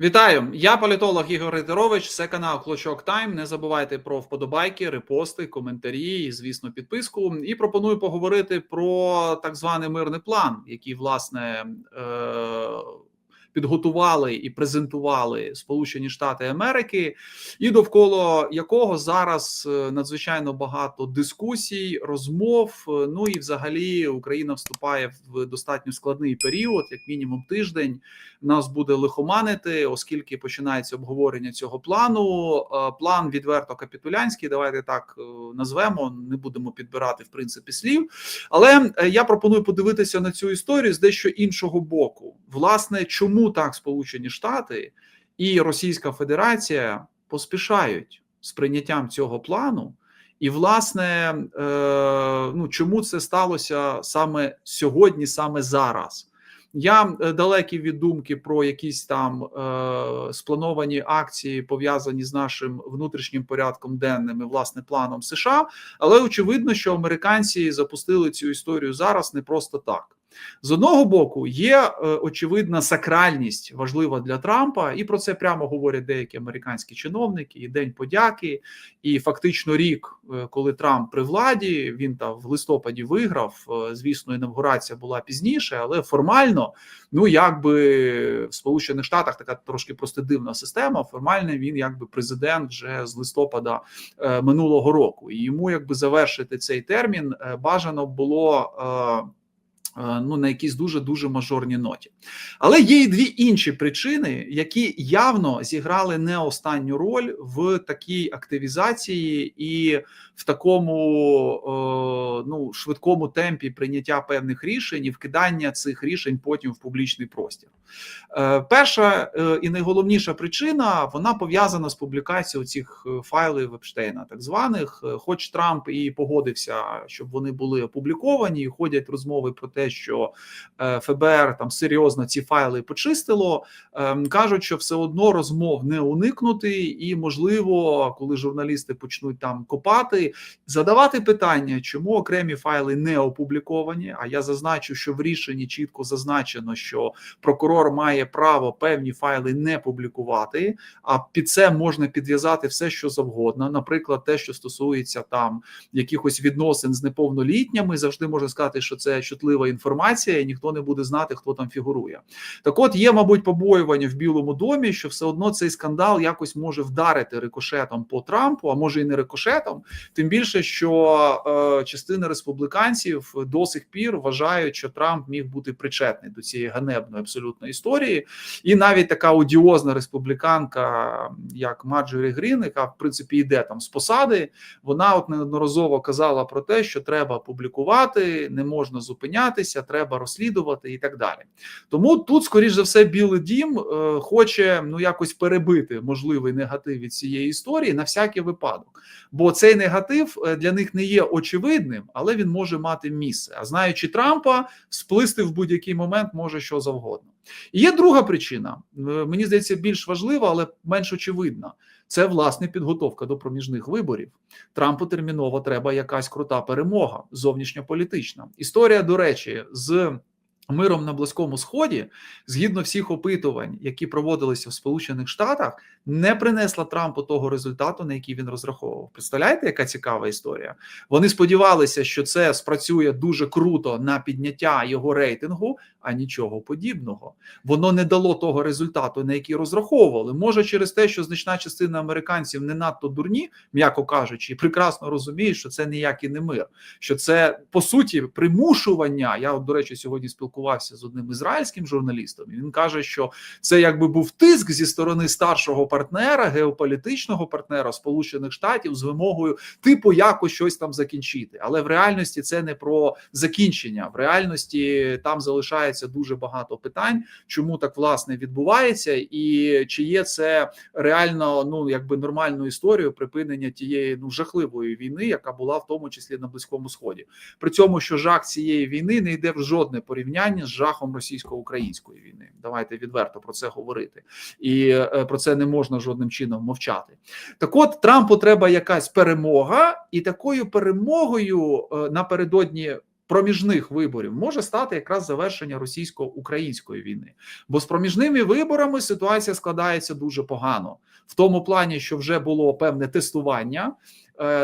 Вітаю, я політолог Ігор Гайдарович, Це канал Клочок Тайм. Не забувайте про вподобайки, репости, коментарі і, звісно, підписку. І пропоную поговорити про так званий мирний план, який власне е- підготували і презентували Сполучені Штати Америки, і довкола якого зараз е, надзвичайно багато дискусій, розмов. е, Ну і взагалі Україна вступає в достатньо складний період, як мінімум тиждень нас буде лихоманити, оскільки починається обговорення цього плану. Е, План відверто капітулянський. Давайте так назвемо. Не будемо підбирати в принципі слів. Але я пропоную подивитися на цю історію з дещо іншого боку. Власне, чому так Сполучені Штати і Російська Федерація поспішають з прийняттям цього плану. І, власне, е, ну чому це сталося саме сьогодні, саме зараз? Я е, далекий від думки про якісь там е, сплановані акції, пов'язані з нашим внутрішнім порядком денним і власне планом США. Але очевидно, що американці запустили цю історію зараз не просто так. З одного боку, є е, очевидна сакральність важлива для Трампа, і про це прямо говорять деякі американські чиновники. І День подяки, і фактично рік, е, коли Трамп при владі, він там в листопаді виграв. Е, Звісно, інавгурація була пізніше, але формально, ну якби в Сполучених Штатах така трошки просто дивна система. Формально він якби президент вже з листопада минулого року, і йому якби завершити цей термін бажано було. Е, ну на якійсь дуже дуже мажорній ноті, але є і дві інші причини, які явно зіграли не останню роль в такій активізації і в такому е, ну швидкому темпі прийняття певних рішень і вкидання цих рішень потім в публічний простір. Е, перша е, і найголовніша причина вона пов'язана з публікацією цих файлів Епштейна, так званих, хоч Трамп і погодився, щоб вони були опубліковані, і ходять розмови про те, що ФБР там серйозно ці файли почистило. Кажуть, що все одно розмов не уникнути, і можливо, коли журналісти почнуть там копати, задавати питання, чому окремі файли не опубліковані. А я зазначу, що в рішенні чітко зазначено, що прокурор має право певні файли не публікувати, а під це можна підв'язати все, що завгодно. Наприклад, те, що стосується там якихось відносин з неповнолітніми, завжди можна сказати, що це чутлива інформація, і ніхто не буде знати, хто там фігурує. Так, от є, мабуть, побоювання в Білому домі, що все одно цей скандал якось може вдарити рикошетом по Трампу, а може і не рикошетом. Тим більше, що е, частина республіканців до сих пір вважають, що Трамп міг бути причетний до цієї ганебної абсолютно історії, і навіть така одіозна республіканка, як Марджорі Грін, яка в принципі йде там з посади, вона от неодноразово казала про те, що треба публікувати, не можна зупинятися, треба розслідувати і так далі. Тому тут, скоріш за все, Білий Дім е, хоче ну якось перебити можливий негатив від цієї історії на всякий випадок, бо цей негатив е, для них не є очевидним, але він може мати місце. А знаючи Трампа, сплисти в будь-який момент може що завгодно. І є друга причина, е, мені здається, більш важлива, але менш очевидна. Це власне підготовка до проміжних виборів. Трампу терміново треба якась крута перемога, зовнішньополітична. Історія, до речі, з миром на Близькому Сході, згідно всіх опитувань, які проводилися в Сполучених Штатах, не принесла Трампу того результату, на який він розраховував. Представляєте, яка цікава історія? Вони сподівалися, що це спрацює дуже круто на підняття його рейтингу, а нічого подібного. Воно не дало того результату, на який розраховували. Може, через те, що значна частина американців не надто дурні, м'яко кажучи, і прекрасно розуміють, що це ніякий не мир, що це по суті примушування. Я, до речі, сьогодні спілкувався з одним ізраїльським журналістом. і Він каже, що це якби був тиск зі сторони старшого партнера, геополітичного партнера Сполучених Штатів з вимогою типу якось щось там закінчити. Але в реальності це не про закінчення. В реальності там залишається дуже багато питань, чому так власне відбувається, і чи є це реально ну якби нормальною історією припинення тієї ну жахливої війни, яка була в тому числі на близькому сході. При цьому, що жах цієї війни не йде в жодне порівняння з жахом російсько-української війни. Давайте відверто про це говорити, і е, про це не можна жодним чином мовчати. Так, от Трампу треба якась перемога, і такою перемогою е, напередодні проміжних виборів може стати якраз завершення російсько-української війни. Бо з проміжними виборами ситуація складається дуже погано в тому плані, що вже було певне тестування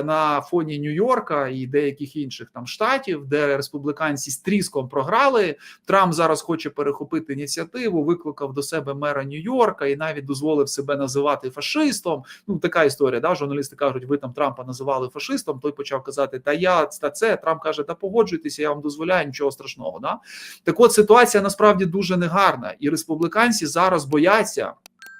на фоні Нью-Йорка і деяких інших там штатів, де республіканці з тріском програли. Трамп зараз хоче перехопити ініціативу, викликав до себе мера Нью-Йорка і навіть дозволив себе називати фашистом. Ну така історія. Да, журналісти кажуть, ви там Трампа називали фашистом. Той почав казати, та я та це Трамп каже, та погоджуйтеся, я вам дозволяю нічого страшного. Да? Так, от ситуація насправді дуже негарна, і республіканці зараз бояться.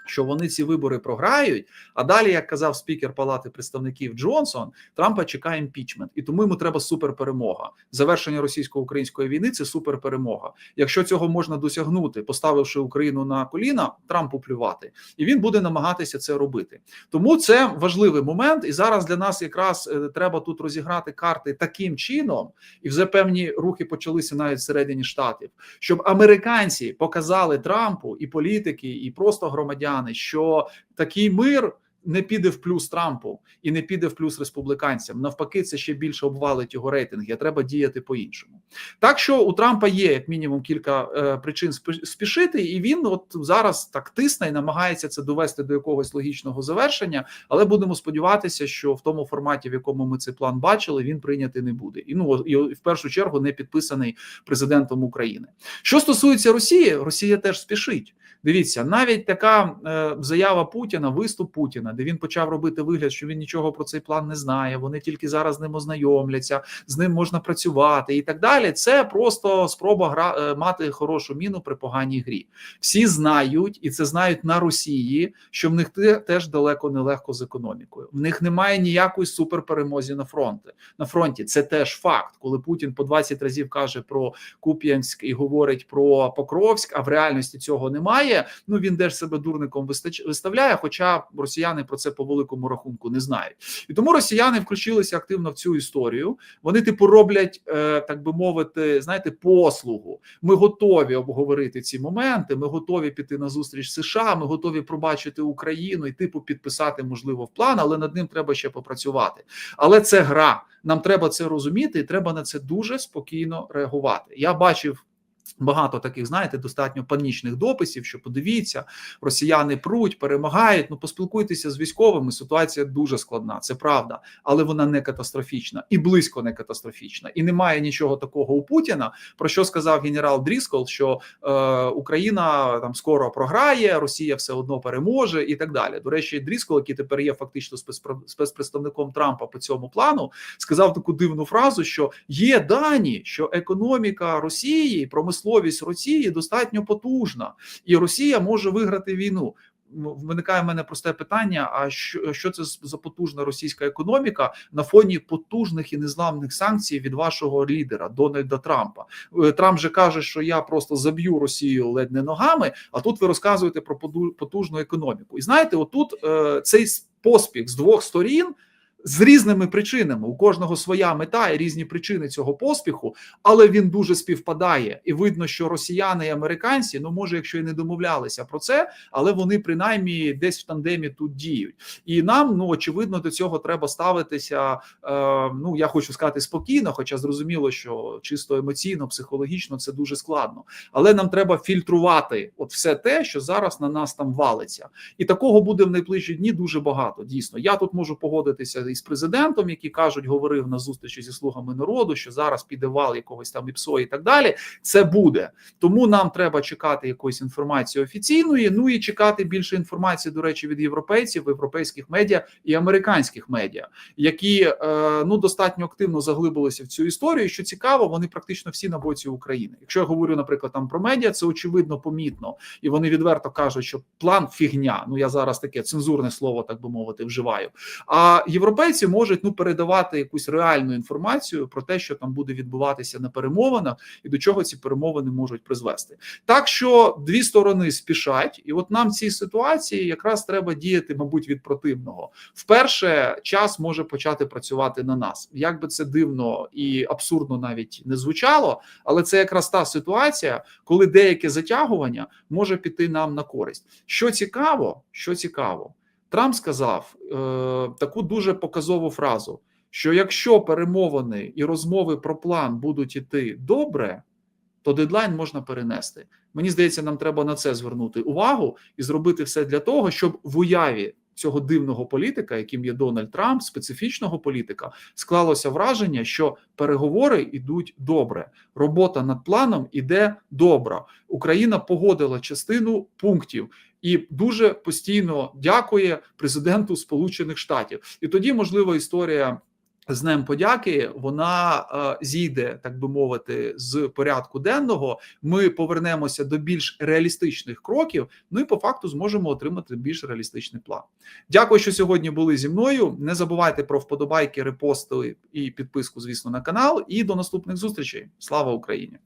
Що вони ці вибори програють, а далі, як казав спікер Палати представників Джонсон, Трампа чекає імпічмент, і тому йому треба суперперемога. Завершення російсько-української війни це суперперемога. Якщо цього можна досягнути, поставивши Україну на коліна, Трампу плювати, і він буде намагатися це робити. Тому це важливий момент, і зараз для нас якраз е, треба тут розіграти карти таким чином, і вже певні рухи почалися навіть всередині штатів, щоб американці показали Трампу і політики, і просто громадяни, що такий мир. Не піде в плюс Трампу і не піде в плюс республіканцям. Навпаки, це ще більше обвалить його рейтинги. а Треба діяти по-іншому. Так що у Трампа є як мінімум кілька е, причин спішити, і він от зараз так тисне і намагається це довести до якогось логічного завершення. Але будемо сподіватися, що в тому форматі, в якому ми цей план бачили, він прийнятий не буде. І ну і в першу чергу не підписаний президентом України. Що стосується Росії, Росія теж спішить. Дивіться, навіть така е, заява Путіна, виступ Путіна, де він почав робити вигляд, що він нічого про цей план не знає. Вони тільки зараз з ним ознайомляться, з ним можна працювати і так далі. Це просто спроба гра е, мати хорошу міну при поганій грі. Всі знають, і це знають на Росії, що в них теж далеко не легко з економікою. В них немає ніякої суперперемозі на фронті. На фронті це теж факт, коли Путін по 20 разів каже про Куп'янськ і говорить про Покровськ, а в реальності цього немає ну він теж себе дурником виставляє, хоча росіяни про це по великому рахунку не знають. І тому росіяни включилися активно в цю історію. Вони, типу, роблять, е, так би мовити, знаєте, послугу. Ми готові обговорити ці моменти. Ми готові піти на зустріч США. Ми готові пробачити Україну і типу підписати можливо в план, але над ним треба ще попрацювати. Але це гра. Нам треба це розуміти, і треба на це дуже спокійно реагувати. Я бачив. Багато таких, знаєте, достатньо панічних дописів, що подивіться, росіяни пруть, перемагають. Ну, поспілкуйтеся з військовими. Ситуація дуже складна, це правда, але вона не катастрофічна і близько не катастрофічна. І немає нічого такого у Путіна. Про що сказав генерал Дріскол, що е, Україна там скоро програє, Росія все одно переможе і так далі. До речі, Дріскол, який тепер є фактично спецпредставником Трампа по цьому плану, сказав таку дивну фразу: що є дані, що економіка Росії промисловість промисловість Росії достатньо потужна, і Росія може виграти війну. Виникає в мене просте питання: а що що це за потужна російська економіка на фоні потужних і незламних санкцій від вашого лідера Дональда Трампа? Е, Трамп же каже, що я просто заб'ю Росію ледь не ногами. А тут ви розказуєте про потужну економіку. І знаєте, отут е, цей поспіх з двох сторін з різними причинами. У кожного своя мета і різні причини цього поспіху, але він дуже співпадає, і видно, що росіяни і американці, ну може, якщо і не домовлялися про це, але вони принаймні десь в тандемі тут діють. І нам ну очевидно до цього треба ставитися. Е, ну я хочу сказати спокійно, хоча зрозуміло, що чисто емоційно, психологічно це дуже складно. Але нам треба фільтрувати от все те, що зараз на нас там валиться, і такого буде в найближчі дні дуже багато. Дійсно, я тут можу погодитися із президентом, які кажуть, говорив на зустрічі зі слугами народу, що зараз піде вал якогось там ІПСО і так далі. Це буде тому. Нам треба чекати якоїсь інформації офіційної. Ну і чекати більше інформації, до речі, від європейців, європейських медіа і американських медіа, які е, ну достатньо активно заглибилися в цю історію. Що цікаво, вони практично всі на боці України. Якщо я говорю, наприклад, там про медіа, це очевидно помітно, і вони відверто кажуть, що план фігня. Ну я зараз таке цензурне слово, так би мовити, вживаю. А європейські європейці можуть ну передавати якусь реальну інформацію про те, що там буде відбуватися на перемовинах, і до чого ці перемовини можуть призвести. Так що дві сторони спішать, і от нам в цій ситуації якраз треба діяти, мабуть, від противного. Вперше час може почати працювати на нас. Як би це дивно і абсурдно навіть не звучало, але це якраз та ситуація, коли деяке затягування може піти нам на користь. Що цікаво, що цікаво. Трамп сказав е, таку дуже показову фразу, що якщо перемовини і розмови про план будуть іти добре, то дедлайн можна перенести. Мені здається, нам треба на це звернути увагу і зробити все для того, щоб в уяві цього дивного політика, яким є Дональд Трамп, специфічного політика, склалося враження, що переговори йдуть добре. Робота над планом іде добре. Україна погодила частину пунктів і дуже постійно дякує президенту Сполучених Штатів. І тоді, можливо, історія. З Днем подяки вона е, зійде, так би мовити, з порядку денного. Ми повернемося до більш реалістичних кроків. Ну і по факту зможемо отримати більш реалістичний план. Дякую, що сьогодні були зі мною. Не забувайте про вподобайки, репости і підписку, звісно, на канал. І до наступних зустрічей. Слава Україні!